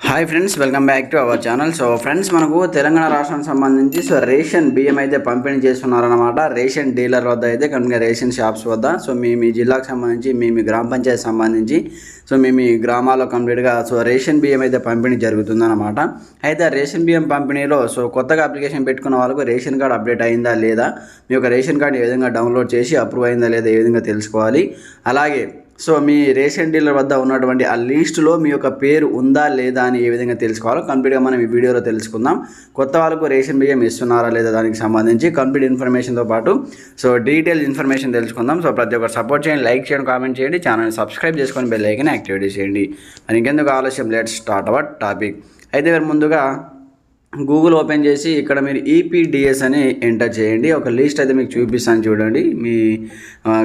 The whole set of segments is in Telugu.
Hi friends welcome back to our channel so friends మనకు తెలంగాణ రాష్ట్రానికి సంబంధించి సో రేషన్ బియ్యం అయితే పంపిణీ చేస్తున్నారన్నమాట. రేషన్ డీలర్ వద్ద అయితే కనుక రేషన్ షాప్స్ వద్ద. సో మీ మీ జిల్లాకు సంబంధించి మీ మీ గ్రామ పంచాయతీ సంబంధించి సో మీ మీ గ్రామాల్లో కంప్లీట్గా సో రేషన్ బియ్యం అయితే పంపిణీ జరుగుతుందన్నమాట. అయితే రేషన్ బియ్యం పంపిణీలో సో కొత్తగా అప్లికేషన్ పెట్టుకున్న వాళ్ళకు రేషన్ కార్డ్ అప్డేట్ అయిందా లేదా? మీ యొక్క రేషన్ కార్డ్ ఏ విధంగా డౌన్లోడ్ చేసి అప్రూవ్ అయిందా లేదా ఏ విధంగా తెలుసుకోవాలి? అలాగే సో మీ రేషన్ డీలర్ వద్ద ఉన్నటువంటి ఆ లిస్టులో మీ యొక్క పేరు ఉందా లేదా అని ఏ విధంగా తెలుసుకోవాలో కంప్లీట్గా మనం ఈ వీడియోలో తెలుసుకుందాం. కొత్త వాళ్ళకు రేషన్ బియ్యం ఇస్తున్నారా లేదా దానికి సంబంధించి కంప్లీట్ ఇన్ఫర్మేషన్తో పాటు సో డీటెయిల్ ఇన్ఫర్మేషన్ తెలుసుకుందాం. సో ప్రతి ఒక్కరు సపోర్ట్ చేయండి లైక్ చేయండి కామెంట్ చేయండి ఛానల్ని సబ్స్క్రైబ్ చేసుకొని బెల్ ఐకన్ యాక్టివేట్ చేయండి. అని ఇంకెందుకు ఆలస్యం? Let start our topic. అయితే మీరు ముందుగా గూగుల్ ఓపెన్ చేసి ఇక్కడ మీరు ఈపీడిఎస్ అని ఎంటర్ చేయండి. ఒక లిస్ట్ అయితే మీకు చూపిస్తాను చూడండి. మీ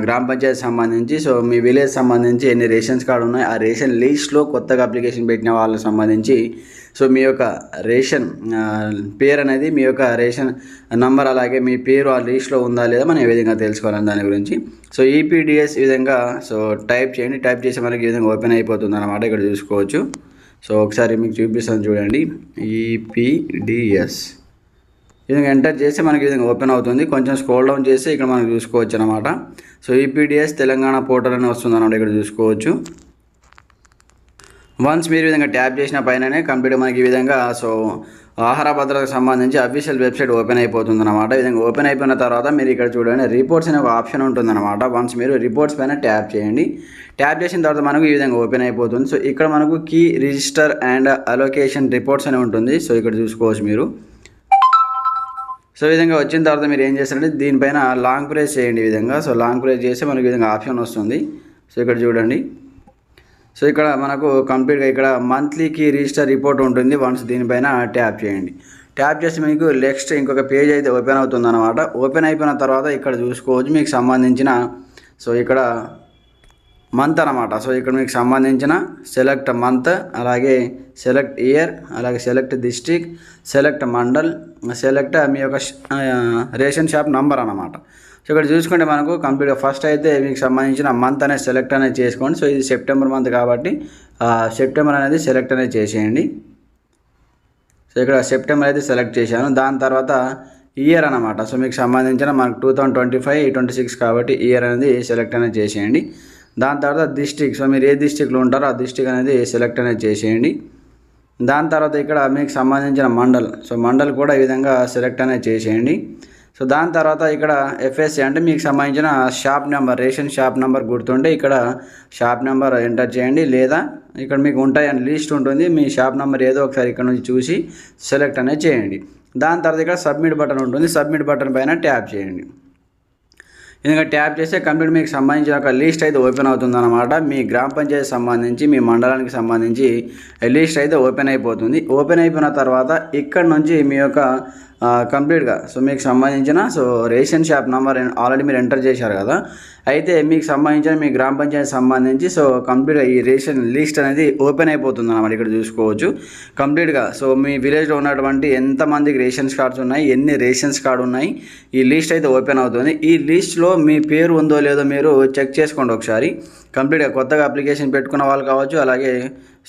గ్రామ పంచాయతీ సంబంధించి సో మీ విలేజ్ సంబంధించి ఎన్ని రేషన్స్ కార్డు ఉన్నాయి ఆ రేషన్ లిస్ట్లో కొత్తగా అప్లికేషన్ పెట్టిన వాళ్ళకి సంబంధించి సో మీ యొక్క రేషన్ పేరు అనేది మీ యొక్క రేషన్ నంబర్ అలాగే మీ పేరు ఆ లిస్ట్లో ఉందా లేదా మనం ఏ విధంగా తెలుసుకోవాలని దాని గురించి. సో ఈపీడిఎస్ ఈ విధంగా సో టైప్ చేయండి. టైప్ చేసే మనకి ఈ విధంగా ఓపెన్ అయిపోతుంది అనమాట ఇక్కడ చూసుకోవచ్చు. సో ఒకసారి మీకు చూపిస్తాను చూడండి. ఈపీడిఎస్ ఈ విధంగా ఎంటర్ చేస్తే మనకి ఈ విధంగా ఓపెన్ అవుతుంది. కొంచెం స్క్రోల్ డౌన్ చేసి ఇక్కడ మనం చూసుకోవచ్చు అనమాట సో ఈపీడిఎస్ తెలంగాణ పోర్టల్ అని వస్తుంది అనమాట ఇక్కడ చూసుకోవచ్చు. వన్స్ మీరు విధంగా ట్యాప్ చేసిన పైననే కంప్లీట్ మనకి ఈ విధంగా సో ఆహార భద్రతకు సంబంధించి అఫీషియల్ వెబ్సైట్ ఓపెన్ అయిపోతుంది అనమాట ఈ విధంగా ఓపెన్ అయిపోయిన తర్వాత మీరు ఇక్కడ చూడండి రిపోర్ట్స్ అనే ఒక ఆప్షన్ ఉంటుంది అనమాట వన్స్ మీరు రిపోర్ట్స్ పైన ట్యాప్ చేయండి. ట్యాప్ చేసిన తర్వాత మనకు ఈ విధంగా ఓపెన్ అయిపోతుంది. సో ఇక్కడ మనకు key register and allocation reports అని ఉంటుంది. సో ఇక్కడ చూసుకోవచ్చు మీరు. సో ఈ విధంగా వచ్చిన తర్వాత మీరు ఏం చేస్తారంటే దీనిపైన లాంగ్ ప్రెస్ చేయండి ఈ విధంగా. సో లాంగ్ ప్రెస్ చేస్తే మనకు ఈ విధంగా ఆప్షన్ వస్తుంది. సో ఇక్కడ చూడండి. సో ఇక్కడ మనకు కంప్లీట్గా ఇక్కడ మంత్లీకి రిజిస్టర్ రిపోర్ట్ ఉంటుంది. వన్స్ దీనిపైన ట్యాప్ చేయండి. ట్యాప్ చేసి మీకు నెక్స్ట్ ఇంకొక పేజ్ అయితే ఓపెన్ అవుతుంది అనమాట ఓపెన్ అయిపోయిన తర్వాత ఇక్కడ చూసుకోవచ్చు మీకు సంబంధించిన సో ఇక్కడ మంత్ అనమాట సో ఇక్కడ మీకు సంబంధించిన సెలెక్ట్ మంత్ అలాగే సెలెక్ట్ ఇయర్ అలాగే select district select mandal select మీ యొక్క రేషన్ షాప్ నంబర్ అనమాట సో ఇక్కడ చూసుకుంటే మనకు కంప్లీట్గా ఫస్ట్ అయితే మీకు సంబంధించిన మంత్ అనేది సెలెక్ట్ అనేది చేసుకోండి. సో ఇది సెప్టెంబర్ మంత్ కాబట్టి సెప్టెంబర్ అనేది సెలెక్ట్ అనేది చేసేయండి. సో ఇక్కడ సెప్టెంబర్ అయితే సెలెక్ట్ చేశాను. దాని తర్వాత ఇయర్ అనమాట సో మీకు సంబంధించిన మనకు two thousand twenty five twenty six కాబట్టి ఇయర్ అనేది సెలెక్ట్ అనేది చేసేయండి. దాని తర్వాత డిస్టిక్ సో మీరు ఏ డిస్టిక్లో ఉంటారో ఆ డిస్టిక్ అనేది సెలెక్ట్ అనేది చేసేయండి. దాని తర్వాత ఇక్కడ మీకు సంబంధించిన మండల్. సో మండల్ కూడా ఈ విధంగా సెలెక్ట్ అనేది చేసేయండి. సో దాని తర్వాత ఇక్కడ ఎఫ్ఎస్సి అంటే మీకు సంబంధించిన shop number ration shop number గుర్తుంటే ఇక్కడ షాప్ నెంబర్ ఎంటర్ చేయండి. లేదా ఇక్కడ మీకు ఉంటాయని లిస్ట్ ఉంటుంది. మీ షాప్ నెంబర్ ఏదో ఒకసారి ఇక్కడ నుంచి చూసి సెలెక్ట్ అనేది చేయండి. దాని తర్వాత ఇక్కడ సబ్మిట్ బటన్ ఉంటుంది. సబ్మిట్ బటన్ పైన ట్యాప్ చేయండి. ఎందుకంటే ట్యాప్ చేస్తే కంప్లీట్ మీకు సంబంధించిన ఒక లిస్ట్ అయితే ఓపెన్ అవుతుందన్నమాట. మీ గ్రామ పంచాయతీ సంబంధించి మీ మండలానికి సంబంధించి లిస్ట్ అయితే ఓపెన్ అయిపోతుంది. ఓపెన్ అయిపోయిన తర్వాత ఇక్కడ నుంచి మీ యొక్క కంప్లీట్గా. సో మీకు సంబంధించిన so ration shop number already మీరు ఎంటర్ చేశారు కదా. అయితే మీకు సంబంధించిన మీ గ్రామ పంచాయతీ సంబంధించి సో కంప్లీట్గా ఈ రేషన్ లిస్ట్ అనేది ఓపెన్ అయిపోతుంది అన్నమాట ఇక్కడ చూసుకోవచ్చు. కంప్లీట్గా సో మీ విలేజ్లో ఉన్నటువంటి ఎంతమందికి రేషన్స్ కార్డ్స్ ఉన్నాయి ఎన్ని రేషన్స్ కార్డు ఉన్నాయి ఈ లిస్ట్ అయితే ఓపెన్ అవుతుంది. ఈ లిస్ట్లో మీ పేరు ఉందో లేదో మీరు చెక్ చేసుకోండి ఒకసారి. కంప్లీట్గా కొత్తగా అప్లికేషన్ పెట్టుకున్న వాళ్ళు కావచ్చు అలాగే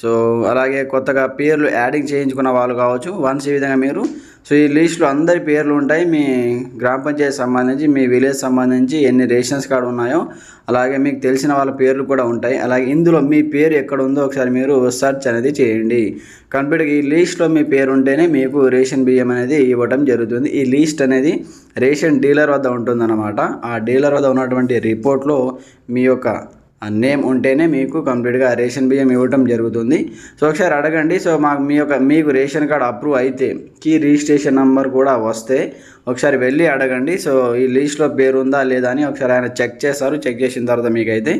సో అలాగే కొత్తగా పేర్లు యాడింగ్ చేయించుకున్న వాళ్ళు కావచ్చు వన్స్ ఈ విధంగా మీరు సో ఈ లిస్ట్లో అందరి పేర్లు ఉంటాయి. మీ గ్రామ పంచాయతీ సంబంధించి మీ విలేజ్ సంబంధించి ఎన్ని రేషన్స్ కార్డు ఉన్నాయో అలాగే మీకు తెలిసిన వాళ్ళ పేర్లు కూడా ఉంటాయి. అలాగే ఇందులో మీ పేరు ఎక్కడ ఉందో ఒకసారి మీరు సెర్చ్ అనేది చేయండి. కంప్లీట్గా ఈ లిస్ట్లో మీ పేరు ఉంటేనే మీకు రేషన్ బియ్యం అనేది ఇవ్వడం జరుగుతుంది. ఈ లిస్ట్ అనేది రేషన్ డీలర్ వద్ద ఉంటుందన్నమాట. ఆ డీలర్ వద్ద ఉన్నటువంటి రిపోర్ట్లో మీ యొక్క ఆ నేమ్ ఉంటేనే మీకు కంప్లీట్గా రేషన్ బియ్యం ఇవ్వటం జరుగుతుంది. సో ఒకసారి అడగండి. సో మాకు మీ యొక్క మీకు రేషన్ కార్డ్ అప్రూవ్ అయితే కీ రిజిస్ట్రేషన్ నెంబర్ కూడా వస్తే ఒకసారి వెళ్ళి అడగండి. సో ఈ లిస్ట్లో పేరు ఉందా లేదా అని ఒకసారి ఆయన చెక్ చేస్తారు. చెక్ చేసిన తర్వాత మీకైతే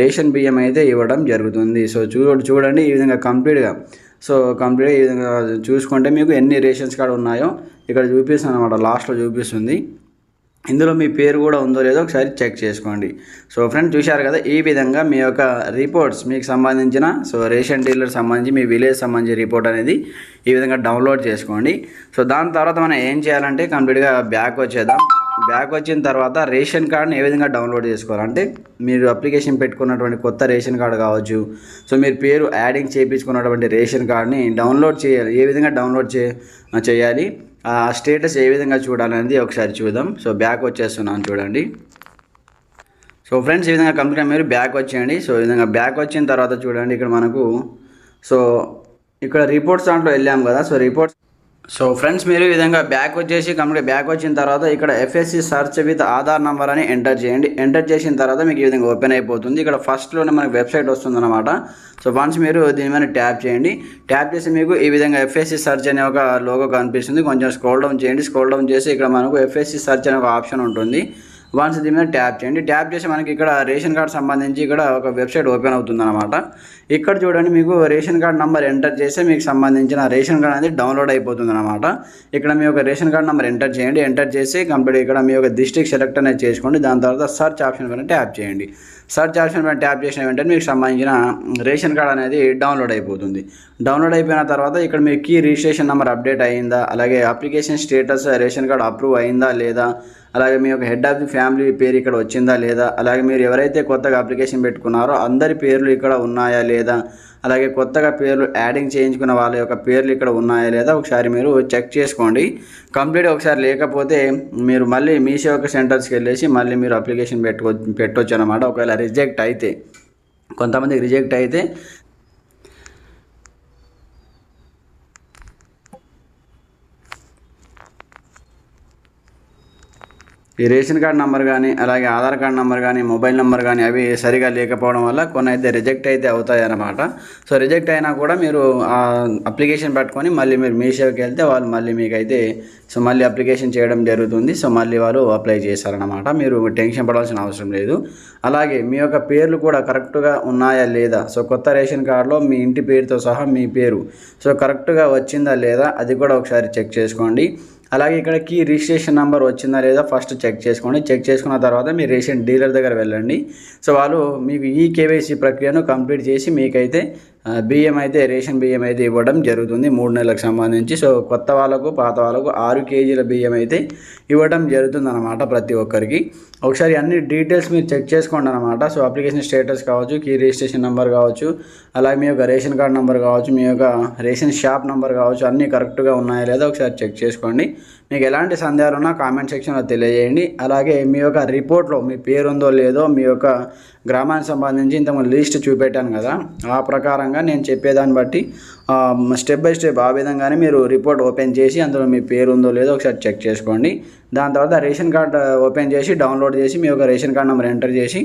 రేషన్ బియ్యం అయితే ఇవ్వడం జరుగుతుంది. సో చూ చూడండి ఈ విధంగా కంప్లీట్గా సో కంప్లీట్గా ఈ విధంగా చూసుకుంటే మీకు ఎన్ని రేషన్స్ కార్డు ఉన్నాయో ఇక్కడ చూపిస్తుంది అనమాట లాస్ట్లో చూపిస్తుంది. ఇందులో మీ పేరు కూడా ఉందో లేదో ఒకసారి చెక్ చేసుకోండి. సో ఫ్రెండ్స్ చూశారు కదా ఈ విధంగా మీ యొక్క రిపోర్ట్స్ మీకు సంబంధించిన సో రేషన్ డీలర్ సంబంధించి మీ విలేజ్ సంబంధించి రిపోర్ట్ అనేది ఈ విధంగా డౌన్లోడ్ చేసుకోండి. సో దాని తర్వాత మనం ఏం చేయాలంటే కంప్లీట్గా బ్యాక్ వచ్చేద్దాం. బ్యాక్ వచ్చిన తర్వాత రేషన్ కార్డ్ని ఏ విధంగా డౌన్లోడ్ చేసుకోవాలంటే మీరు అప్లికేషన్ పెట్టుకున్నటువంటి కొత్త రేషన్ కార్డు కావచ్చు సో మీరు పేరు యాడింగ్ చేయించుకున్నటువంటి రేషన్ కార్డ్ని డౌన్లోడ్ చేయాలి. ఏ విధంగా డౌన్లోడ్ చే చేయాలి? స్టేటస్ ఏ విధంగా చూడాలనేది ఒకసారి చూద్దాం. సో బ్యాక్ వచ్చేస్తున్నాను చూడండి. సో ఫ్రెండ్స్ ఈ విధంగా కంప్లీట్ మీరు బ్యాక్ వచ్చేయండి. సో ఈ విధంగా బ్యాక్ వచ్చిన తర్వాత చూడండి ఇక్కడ మనకు సో ఇక్కడ రిపోర్ట్స్ దాంట్లో వెళ్ళాము కదా. సో రిపోర్ట్స్ సో ఫ్రెండ్స్ మీరు ఈ విధంగా బ్యాక్ వచ్చేసి కంప్లీట్ బ్యాక్ వచ్చిన తర్వాత ఇక్కడ FSC search with Aadhaar number అని ఎంటర్ చేయండి. ఎంటర్ చేసిన తర్వాత మీకు ఈ విధంగా ఓపెన్ అయిపోతుంది. ఇక్కడ ఫస్ట్లోనే మనకి వెబ్సైట్ వస్తుంది అనమాట సో వన్స్ మీరు దీని మీద ట్యాప్ చేయండి. ట్యాప్ చేసి మీకు ఈ విధంగా ఎఫ్ఎస్సి సర్చ్ అనే ఒక లోగో కనిపిస్తుంది. కొంచెం స్క్రోల్ డౌన్ చేయండి. స్క్రోల్ డౌన్ చేసి ఇక్కడ మనకు ఎఫ్ఎస్సి సర్చ్ అనే ఒక ఆప్షన్ ఉంటుంది. వన్స్ దీని మీద ట్యాప్ చేయండి. ట్యాప్ చేసి మనకి ఇక్కడ రేషన్ కార్డ్ సంబంధించి ఇక్కడ ఒక వెబ్సైట్ ఓపెన్ అవుతుంది అనమాట ఇక్కడ చూడండి మీకు రేషన్ కార్డ్ నెంబర్ ఎంటర్ చేస్తే మీకు సంబంధించిన రేషన్ కార్డ్ అనేది డౌన్లోడ్ అయిపోతుంది అనమాట ఇక్కడ మీ యొక్క రేషన్ కార్డ్ నెంబర్ ఎంటర్ చేయండి. ఎంటర్ చేసి కంప్లీట్ ఇక్కడ మీ యొక్క డిస్ట్రిక్ట్ సెలెక్ట్ అనేది చేసుకోండి. దాని తర్వాత సర్చ్ ఆప్షన్ పైన ట్యాప్ చేయండి. సర్చ్ ఆప్షన్ పైన ట్యాప్ చేసిన వెంటనే మీకు సంబంధించిన రేషన్ కార్డ్ అనేది డౌన్లోడ్ అయిపోతుంది. డౌన్లోడ్ అయిపోయిన తర్వాత ఇక్కడ మీ కీ రిజిస్ట్రేషన్ నెంబర్ అప్డేట్ అయిందా? అలాగే application status ration card approve అయిందా లేదా? అలాగే మీ యొక్క హెడ్ ఆఫ్ ది ఫ్యామిలీ పేరు ఇక్కడ వచ్చిందా లేదా? అలాగే మీరు ఎవరైతే కొత్తగా అప్లికేషన్ పెట్టుకున్నారో అందరి పేర్లు ఇక్కడ ఉన్నాయా లేదా? అలాగే కొత్తగా పేర్లు యాడింగ్ చేయించుకున్న వాళ్ళ యొక్క పేర్లు ఇక్కడ ఉన్నాయా లేదా ఒకసారి మీరు చెక్ చేసుకోండి. కంప్లీట్ ఒకసారి లేకపోతే మీరు మళ్ళీ మీ సేవక సెంటర్స్కి వెళ్ళేసి మళ్ళీ మీరు అప్లికేషన్ పెట్టుకో పెట్టవచ్చు అనమాట ఒకవేళ రిజెక్ట్ అయితే కొంతమంది రిజెక్ట్ అయితే ఈ రేషన్ కార్డ్ నెంబర్ కానీ అలాగే ఆధార్ కార్డ్ నెంబర్ కానీ మొబైల్ నెంబర్ కానీ అవి సరిగా లేకపోవడం వల్ల కొన్ని అయితే రిజెక్ట్ అయితే అవుతాయి అన్నమాట సో రిజెక్ట్ అయినా కూడా మీరు అప్లికేషన్ పెట్టుకొని మళ్ళీ మీరు మీ సేవకి వెళ్తే వాళ్ళు మళ్ళీ మీకైతే సో మళ్ళీ అప్లికేషన్ చేయడం జరుగుతుంది. సో మళ్ళీ వాళ్ళు అప్లై చేశారనమాట మీరు టెన్షన్ పడాల్సిన అవసరం లేదు. అలాగే మీ యొక్క పేర్లు కూడా కరెక్ట్గా ఉన్నాయా లేదా? సో కొత్త రేషన్ కార్డులో మీ ఇంటి పేరుతో సహా మీ పేరు. సో కరెక్ట్గా వచ్చిందా లేదా? అది కూడా ఒకసారి చెక్ చేసుకోండి. అలాగే ఇక్కడ కీ రిజిస్ట్రేషన్ నెంబర్ వచ్చిందా లేదా ఫస్ట్ చెక్ చేసుకోండి. చెక్ చేసుకున్న తర్వాత మీ రీసెంట్ డీలర్ దగ్గర వెళ్ళండి. సో వాళ్ళు మీకు ఈ కేవైసీ ప్రక్రియను కంప్లీట్ చేసి మీకైతే బియ్యం అయితే రేషన్ బియ్యం అయితే ఇవ్వడం జరుగుతుంది మూడు నెలలకు సంబంధించి. సో కొత్త వాళ్ళకు పాత వాళ్ళకు ఆరు కేజీల బియ్యం అయితే ఇవ్వడం జరుగుతుంది అనమాట ప్రతి ఒక్కరికి. ఒకసారి అన్ని డీటెయిల్స్ మీరు చెక్ చేసుకోండి అనమాట సో అప్లికేషన్ స్టేటస్ కావచ్చు కీ రిజిస్ట్రేషన్ నెంబర్ కావచ్చు అలాగే మీ యొక్క రేషన్ కార్డ్ నెంబర్ కావచ్చు మీ యొక్క రేషన్ షాప్ నెంబర్ కావచ్చు అన్నీ కరెక్ట్గా ఉన్నాయా లేదా ఒకసారి చెక్ చేసుకోండి. మీకు ఎలాంటి సందేహాలు ఉన్నా కామెంట్ సెక్షన్లో తెలియజేయండి. అలాగే మీ యొక్క రిపోర్ట్లో మీ పేరు ఉందో లేదో మీ యొక్క గ్రామానికి సంబంధించి ఇంతకుముందు లిస్ట్ చూపెట్టాను కదా ఆ ప్రకారంగా నేను చెప్పేదాన్ని బట్టి స్టెప్ బై స్టెప్ ఆ విధంగానే మీరు రిపోర్ట్ ఓపెన్ చేసి అందులో మీ పేరు ఉందో లేదో ఒకసారి చెక్ చేసుకోండి. దాని తర్వాత రేషన్ కార్డ్ uh, ఓపెన్ చేసి డౌన్లోడ్ చేసి మీ యొక్క రేషన్ కార్డ్ నెంబర్ ఎంటర్ చేసి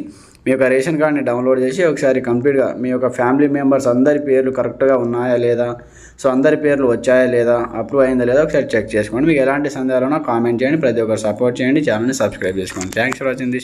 మీ యొక్క రేషన్ కార్డ్ని డౌన్లోడ్ చేసి ఒకసారి కంప్లీట్గా మీ యొక్క ఫ్యామిలీ మెంబర్స్ అందరి పేర్లు కరెక్ట్గా ఉన్నాయా లేదా? సో అందరి పేర్లు వచ్చాయా లేదా? అప్రూవ్ అయిందా లేదా ఒకసారి చెక్ చేసుకోండి. మీకు ఎలాంటి సందేహాలున్నా కామెంట్ చేయండి. ప్రతి ఒక్కరు సపోర్ట్ చేయండి. ఛానల్ని సబ్స్క్రైబ్ చేసుకోండి. Thanks for watching